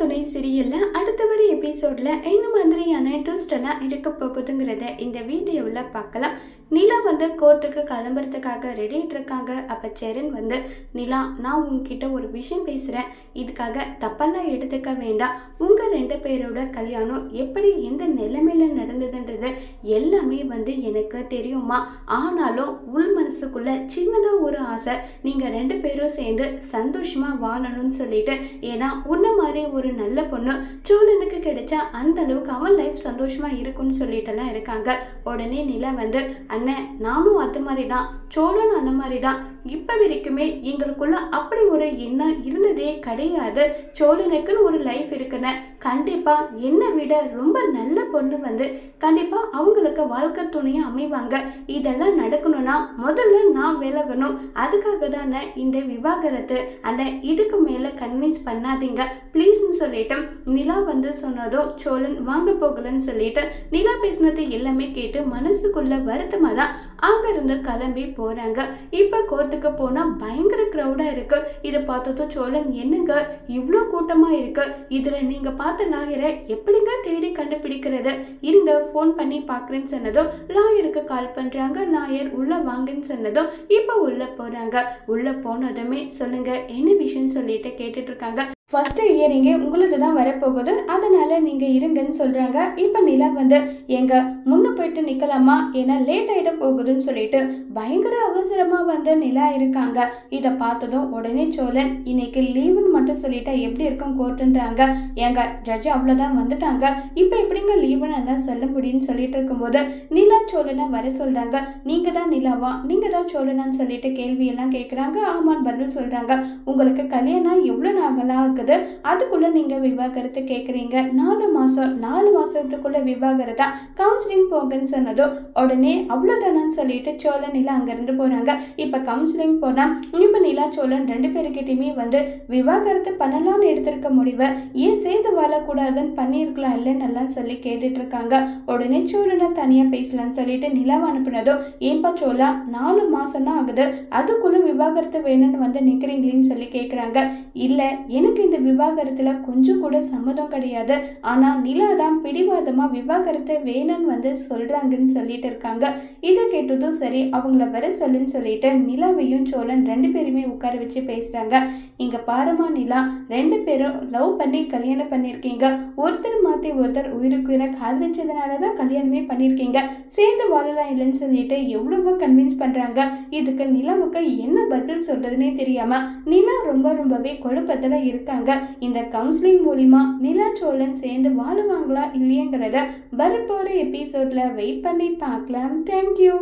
துணை சிரியல்ல அடுத்த வர எபிசோட்ல என்ன மாதிரியான ட்விஸ்ட் எல்லாம் இருக்க போகுதுங்கிறத இந்த வீடியோவில் பார்க்கலாம். நிலா வந்து கோர்ட்டுக்கு கிளம்புறதுக்காக ரெடிட்டு இருக்காங்க. அப்போ செரன் வந்து நிலா நான் உங்ககிட்ட ஒரு விஷயம் பேசுகிறேன் இதுக்காக தப்பெல்லாம் எடுத்துக்க வேண்டாம். உங்கள் ரெண்டு பேரோட கல்யாணம் எப்படி எந்த நிலைமையில நடந்ததுன்றது எல்லாமே வந்து எனக்கு தெரியுமா? ஆனாலும் உள் மனசுக்குள்ள சின்னதாக ஒரு ஆசை. நீங்கள் ரெண்டு பேரும் சேர்ந்து சந்தோஷமாக வாழணும்னு சொல்லிட்டு ஏன்னா உன்ன மாதிரி ஒரு ஒரு நல்ல பொண்ணு சோழனுக்கு கிடைச்சா அந்த அளவுக்கு அவன் லைஃப் சந்தோஷமா இருக்கும்னு சொல்லிட்டுலாம் இருக்காங்க. உடனே நிலை வந்து அண்ணன் நானும் அது மாதிரி தான் சோழன் அந்த மாதிரி தான் இப்போ வரைக்குமே எங்களுக்குள்ள அப்படி ஒரு எண்ணம் இருந்ததே கிடையாது. சோழனுக்குன்னு ஒரு லைஃப் இருக்குன்னு. கண்டிப்பா என்னை விட ரொம்ப நல்ல பொண்ணு வந்து கண்டிப்பா அவங்களுக்கு வாழ்க்கை துணையாக அமைவாங்க. இதெல்லாம் நடக்கணும்னா முதல்ல நான் விலகணும். அதுக்காக தானே இந்த விவாகரத்து. அந்த இதுக்கு மேலே கன்வின்ஸ் பண்ணாதீங்க. அப்படின்னு சொல்லிட்டு நிலா வந்து சொன்னதும் சோழன் வாங்க போகலன்னு சொல்லிட்டு நிலா பேசினது எல்லாமே கேட்டு மனசுக்குள்ள வருத்தமாக தான் அங்கேருந்து கிளம்பி போகிறாங்க இப்போ கோர்ட்டுக்கு போனால் பயங்கர க்ரௌடாக இருக்கு. இதை பார்த்ததும் சோழன் என்னங்க? இவ்வளோ கூட்டமாக இருக்கு? இதில் நீங்கள் பார்த்த லாயரை எப்படிங்க தேடி கண்டுபிடிக்கிறது? இருங்க ஃபோன் பண்ணி பார்க்குறேன்னு சொன்னதும் லாயருக்கு கால் பண்ணுறாங்க லாயர் உள்ளே வாங்கன்னு சொன்னதும் இப்போ உள்ளே போகிறாங்க உள்ளே போனதுமே சொல்லுங்கள் என்ன விஷயம் சொல்லிட்டு கேட்டுட்ருக்காங்க இருக்காங்க இயர் இயரிங்கே உங்களது தான் வரப்போகுது. அதனால நீங்கள் இருங்கன்னு சொல்கிறாங்க இப்போ நிலா வந்து எங்க முன்னே போயிட்டு நிற்கலாமா ஏன்னா லேட் ஆகிட போகுதுன்னு சொல்லிட்டு பயங்கர அவசரமாக வந்து நிலா இருக்காங்க. இதை பார்த்ததும் உடனே சோழன் இன்னைக்கு லீவுன்னு மட்டும் சொல்லிட்டா எப்படி இருக்கும் கோர்ட்டுன்றாங்க எங்க ஜட்ஜ் அவ்வளோதான் வந்துட்டாங்க. இப்போ எப்படிங்க லீவுன்னு எல்லாம் சொல்ல முடியும்னு சொல்லிட்டு இருக்கும்போது நிலா சோழனை வர சொல்கிறாங்க நீங்கள் தான் நிலாவா? நீங்கள் தான் சோழனான்னு சொல்லிட்டு கேள்வியெல்லாம் கேட்குறாங்க ஆமான்னு பதில் சொல்கிறாங்க உங்களுக்கு கல்யாணம் எவ்வளோ நாகலாம் இருக்குது அதுக்குள்ள நீங்க விவாகரத்து கேட்குறீங்க நாலு மாசம் நாலு மாசத்துக்குள்ள விவாகரத்தா? கவுன்சிலிங் போங்கன்னு சொன்னதும் உடனே அவ்வளோதானான்னு சொல்லிட்டு சோழன் நிலா அங்கேருந்து போறாங்க. இப்போ கவுன்சிலிங் போனா இப்போ நிலா சோழன் ரெண்டு பேருக்கிட்டையுமே வந்து விவாகரத்து பண்ணலாம்னு எடுத்திருக்க முடிவை. ஏன் சேர்ந்து வாழக்கூடாதுன்னு பண்ணியிருக்கலாம் இல்லைன்னு எல்லாம் சொல்லி கேட்டுட்டு இருக்காங்க உடனே சோழனை தனியாக பேசலாம்னு சொல்லிட்டு நிலாவை அனுப்புனதும் ஏன்பா சோழா நாலு மாசம் தான் ஆகுது. அதுக்குள்ள விவாகரத்து வேணும்னு வந்து நிற்கிறீங்களேன்னு சொல்லி கேட்குறாங்க இல்லை எனக்கு இந்த விவாகரத்தில் கொஞ்சம் கூட சம்மதம் கிடையாது. ஆனால் நிலா தான் பிடிவாதமாக விவாகரத்தை வேணும்னு வந்து சொல்கிறாங்கன்னு சொல்லிட்டு இருக்காங்க. இதை கேட்டதும் சரி அவங்கள வர சொல்லுன்னு சொல்லிட்டு நிலாவையும் சோழன் ரெண்டு பேருமே உட்கார வச்சு பேசுகிறாங்க இங்கே பாருமா நிலா ரெண்டு பேரும் லவ் பண்ணி கல்யாணம் பண்ணியிருக்கீங்க. ஒருத்தர் மாற்றி ஒருத்தர் உயிருக்குயிரை காதலிச்சதுனால தான் கல்யாணமே பண்ணியிருக்கீங்க. சேர்ந்து வாழலாம் இல்லைன்னு சொல்லிட்டு எவ்வளவோ கன்வின்ஸ் பண்ணுறாங்க இதுக்கு நிலாவுக்கு என்ன பதில் சொல்கிறதுனே தெரியாமல் நிலா ரொம்ப ரொம்பவே குழப்பத்தில் இருக்காங்க இந்த கவுன்சிலிங் மூலிமா நிலா சோழன் சேர்ந்து வாழுவாங்களா இல்லையங்கிறத வரப்போகிற எபிசோடில் வெயிட் பண்ணி பார்க்கலாம். தேங்க்யூ